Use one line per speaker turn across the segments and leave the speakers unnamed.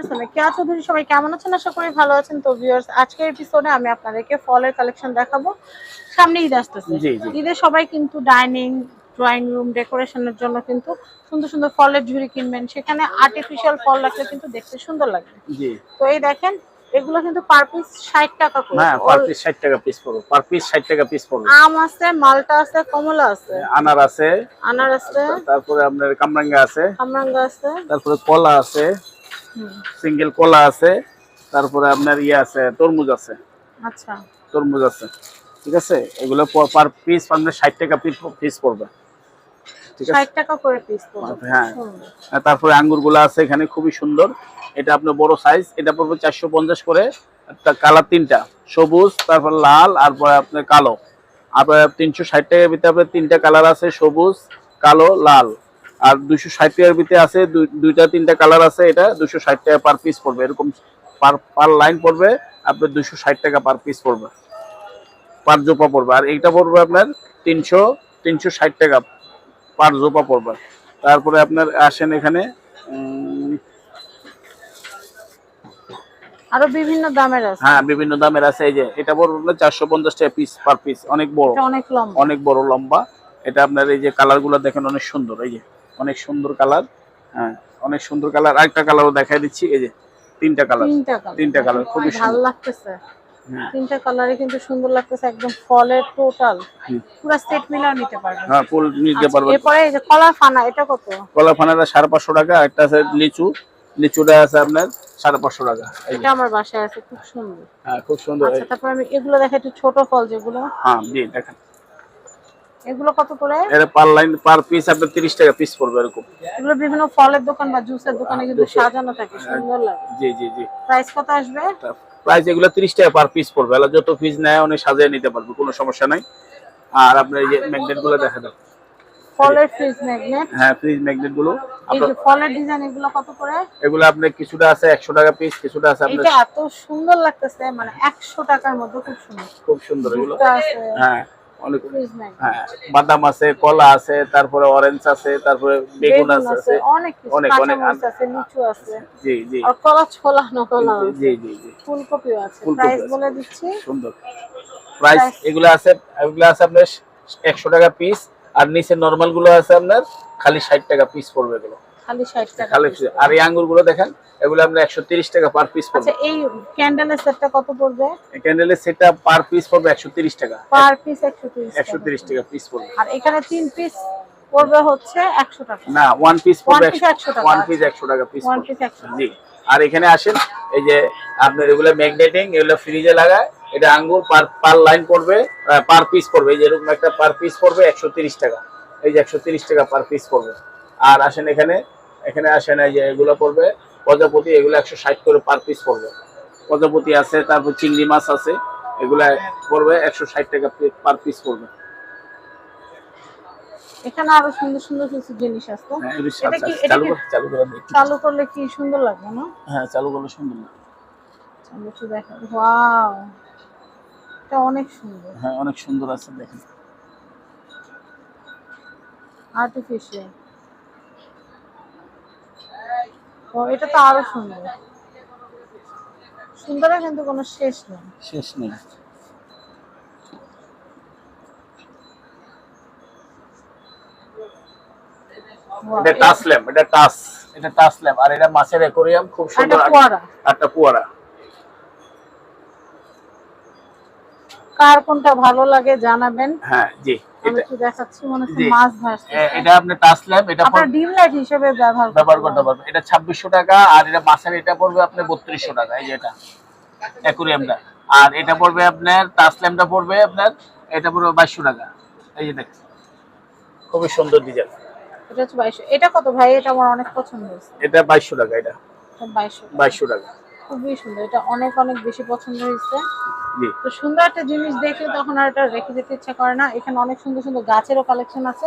Viewers আমি কেয়া চৌধুরী সবাই কেমন আছেন? আশা করি ভালো আছেন। তো ভিউয়ার্স আজকের এপিসোডে আমি আপনাদেরকে ফলের কালেকশন দেখাবো। সামনে ঈদ আসতেছে। ঈদে সবাই কিন্তু ডাইনিং ড্রয়িং রুম ডেকোরেশনের জন্য কিন্তু সুন্দর সুন্দর ফলের ঝুড়ি কিনবেন। সেখানে আর্টিফিশিয়াল ফল রাখলে কিন্তু দেখতে সুন্দর লাগবে তো এই দেখেন এগুলো কিন্তু পার পিস ষাট টাকা করে।
হ্যাঁ পার পিস ষাট টাকা পিস পড়বে। পার পিস ষাট টাকা পিস পড়বে।
আম আছে মালটা আছে কমলা আছে।
আনার আছে।
আনার আছে।
তারপরে আপনার কামরাঙ্গা আছে।
কামরাঙ্গা আছে।
তারপরে কলা আছে। সিঙ্গেল কলা আছে তারপরে আপনার ইয়ে আছে তরমুজ আছে।
আচ্ছা।
তরমুজ আছে ঠিক আছে? এগুলো পার পিস আপনার ষাট টাকা পিস পড়বে। হ্যাঁ।
সুন্দর।
আর তারপরে আছে এখানে খুবই সুন্দর। এটা আপনার বড় সাইজ এটা পড়বে চারশো পঞ্চাশ করে। কালার তিনটা সবুজ তারপর লাল আর পরে আপনার কালো। আপনার তিনশো ষাট টাকার ভিতরে আপনার তিনটা কালার আছে সবুজ কালো লাল। আর দুশো ষাট টাকার ভিতরে আছে দুই- দুইটা তিনটা কালার আছে এটা দুশো ষাট টাকা পার পিস পড়বে। এরকম পার পার লাইন পড়বে আপনার দুশো ষাট টাকা পার পিস পড়বে। পার জোপা পড়বে। আর এইটা পড়বে আপনার তিনশো তিনশো ষাট টাকা পার জোপা পড়বে। তারপরে আপনার আসেন এখানে
আরও বিভিন্ন দামের আছে।
হ্যাঁ বিভিন্ন দামের আছে। এই যে এটা পড়বে আপনার চারশো পঞ্চাশ টাকা পিস পার পিস অনেক বড়।
অনেক লম্বা।
অনেক বড় লম্বা। এটা আপনার এই যে কালারগুলো দেখেন অনেক সুন্দর। এই যে অনেক সুন্দর কালার হ্যাঁ অনেক সুন্দর কালার। আরেকটা কালারও দেখাই দিচ্ছি এই যে তিনটা কালার।
তিনটা কালার।
colour, খুবই
ভালো লাগতেছে।
হ্যাঁ।
তিনটা কালারে কিন্তু সুন্দর লাগতেছে একদম ফলের টোটাল। পুরো সেট মিলাও নিতে পারবেন
হ্যাঁ ফুল নিতে
আচ্ছা,
পারবেন
এরপরে এই যে কলা ফানা এটা কত?
কলা ফানাটা টাকা একটা আছে লিচু। লিচুটা আছে আপনার সাড়ে পাঁচশো টাকা।
এটা আমার বাসায় আছে খুব সুন্দর।
হ্যাঁ খুব সুন্দর।
আচ্ছা তারপর আমি এগুলো একটু ছোট ফল যেগুলো।
হ্যাঁ জি দেখেন।
এগুলো কত করে?
এটা পার লাইন পার পিস আপনার তিরিশ টাকা পিস পড়বে এরকম।
এগুলো বিভিন্ন ফলের দোকান বা জুসের দোকানে কিন্তু সাজানো থাকে সুন্দর লাগে।
জি জি জি।
প্রাইস কত আসবে?
প্রাইস এগুলো তিরিশ টাকা পার পিস পড়বে। যত পিস নেয় অনেক সাজিয়ে নিতে পারবে কোনো সমস্যা নাই। আর আপনার এই যে ম্যাগনেটগুলো দেখা দাও।
ফলের ফ্রিজ ম্যাগনেট
হ্যাঁ ফ্রিজ ম্যাগনেটগুলো।
এই যে ফলের ডিজাইন এগুলো কত করে?
এগুলো আপনার কিছুটা আছে একশো টাকা পিস কিছুটা আছে আপনার
এটা এত সুন্দর লাগতেছে মানে একশো টাকার মধ্যে খুব সুন্দর।
খুব সুন্দর এগুলো। হ্যাঁ। অনেক হ্যাঁ বাদাম আছে কলা আছে তারপরে অরেঞ্জ আছে তারপরে বেগুন আছে আছে
অনেক
অনেক, অনেক
আছে লিচু আছে।
জি জি।
আর কলা ছোলা
জি জি জি
ফুলকপিও আছে। প্রাইস বলে দিচ্ছি।
সুন্দর। প্রাইস এগুলো আছে এগুলো আছে আপনার একশো টাকা পিস আর নিচে নর্মালগুলো আছে আপনার খালি ষাট টাকা পিস পড়বে এগুলো।
খালি ষাট টাকা
খালি আর এই দেখেন এগুলো একশো টাকা পার পিস পড়বে।
আচ্ছা এই ক্যান্ডেলের সেটটা কত পড়বে?
ক্যান্ডেলের সেটা পার পিস পড়বে টাকা।
পার পিস
টাকা। পিস পড়বে।
আর এখানে তিন পিস পড়বে হচ্ছে একশো টাকা।
না ওয়ান পিস পড়বে
100 টাকা,
ওয়ান। পিস একশো টাকা পিস
piece 100
জি। আর এখানে আসেন এই যে আপনার এগুলো ম্যাগনেটিং এগুলো ফ্রিজে লাগায় এটা আঙ্গুর পার পার লাইন পড়বে পার পিস পড়বে। এই যে এরকম একটা পার পিস পড়বে একশো তিরিশ টাকা। এই যে একশো তিরিশ টাকা পার পিস পড়বে। আর আসেন এখানে এখানে আসে এই যে এগুলো পড়বে। প্রজাপতি এগুলো একশো ষাট করে পার পিস পড়বে। প্রজাপতি আছে তারপর চিংড়ি মাছ আছে এগুলা পড়বে একশো ষাট টাকা পার পিস পড়বে।
এখানে আরও সুন্দর সুন্দর কিছু জিনিস আছে।
হ্যাঁ, এগুলো
এটা কি এটা
চালু চালু করে
চালু করলে কি সুন্দর লাগবে না?
হ্যাঁ চালু করলে সুন্দর লাগে।
চালু ওয়াও এটা অনেক সুন্দর।
হ্যাঁ অনেক সুন্দর আছে দেখেন।
আর্টিফিশিয়াল ও এটা তো আরও সুন্দর। সুন্দরের কিন্তু কোনো শেষ নেই।
শেষ নেই। এটা টাচ ল্যাম্প এটা টাচ এটা টাচ ল্যাম্প আর এটা মাছের অ্যাকোরিয়াম খুব সুন্দর একটা পুয়ারা
কার কোনটা ভালো লাগে জানাবেন।
হ্যাঁ জি এটা
একটু দেখাচ্ছি মনে হচ্ছে মাছ ভাসছে।
এটা আপনার টাচ ল্যাম্প এটা
আপনার
পড়বে-
ডিম লাইট হিসেবে ব্যবহার
ব্যবহার করতে পারবেন। এটা ছাব্বিশশো টাকা আর এটা মাছের এটা পড়বে আপনার বত্রিশশো টাকা এই যে এটা। অ্যাকোরিয়ামটা। আর এটা পড়বে আপনার টাচ ল্যাম্পটা পড়বে আপনার এটা পড়বে বাইশশো টাকা। এই যে দেখেন খুবই সুন্দর ডিজাইন।
এটা হচ্ছে বাইশশো। এটা কত ভাই? এটা আমার অনেক পছন্দ হয়েছে।
এটা টাকা এটা। টাকা।
খুবই সুন্দর। এটা অনেক অনেক বেশি পছন্দ হয়েছে। তো সুন্দর একটা জিনিস দেখে তখন আর এটা রেখে যেতে ইচ্ছা করে না। এখানে অনেক সুন্দর সুন্দর গাছেরও কালেকশন আছে।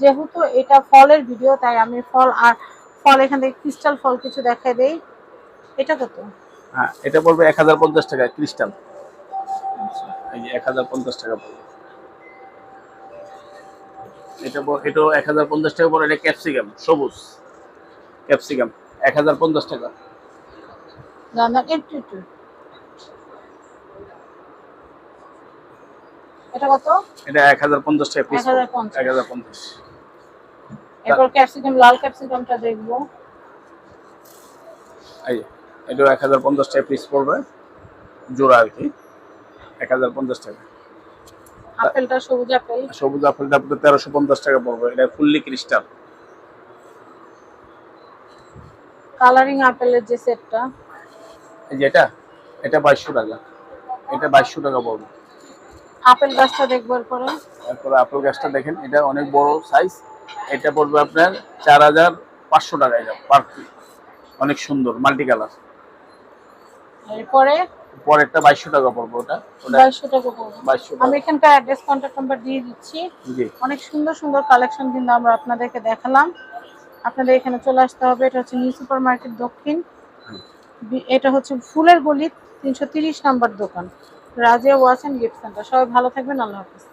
যেহেতু এটা ফলের ভিডিও তাই আমি ফল আর ফল এখান থেকে ক্রিস্টাল ফল কিছু দেখাই দেই। এটা কত?
হ্যাঁ এটা পড়বে এক হাজার পঞ্চাশ টাকা ক্রিস্টাল এই যে এক হাজার পঞ্চাশ টাকা পড়বে। এটা এটাও এক হাজার পঞ্চাশ টাকা পড়ে এটা ক্যাপসিকাম সবুজ। ক্যাপসিকাম এক হাজার পঞ্চাশ টাকা।
দাদা একটু একটু। এটা কত?
এটা এক হাজার পঞ্চাশ টাকা পিস
1050
এক হাজার পঞ্চাশ।
এরপর ক্যাপসিকাম লাল ক্যাপসিকামটা দেখব।
এই হাজার পঞ্চাশ টাকা পিস পড়বে। জোড়া আর কি। এক হাজার পঞ্চাশ টাকা।
আপেলটা সবুজ আপেল।
সবুজ আপেলটা আপনার তেরোশো পঞ্চাশ টাকা পড়বে। এটা ফুললি ক্রিস্টাল।
কালারিং আপেলের যে সেটটা।
এই যে এটা বাইশশো টাকা। এটা বাইশশো টাকা পড়বে
আপেল গাছটা দেখব এরপরে।
তারপরে আপেল গাছটা দেখেন এটা অনেক বড় সাইজ এটা পড়বে আপনার চার হাজার পাঁচশো টাকা এটা পার অনেক সুন্দর মাল্টি কালার
এরপরে?
পরেরটা বাইশশো টাকা পড়বে ওটা।
বাইশশো টাকা পড়বে।
বাইশশো
আমি এখানকার অ্যাড্রেস কন্ট্যাক্ট নাম্বার দিয়ে দিচ্ছি। অনেক সুন্দর সুন্দর কালেকশন কিন্তু আমরা আপনাদেরকে দেখালাম। আপনাদের এখানে চলে আসতে হবে। এটা হচ্ছে নিউ সুপার মার্কেট দক্ষিণ এটা হচ্ছে ফুলের গলি, তিনশো নাম্বার দোকান। Razia watch and gift centre. সবাই ভালো থাকবেন, আল্লাহ হাফিজ।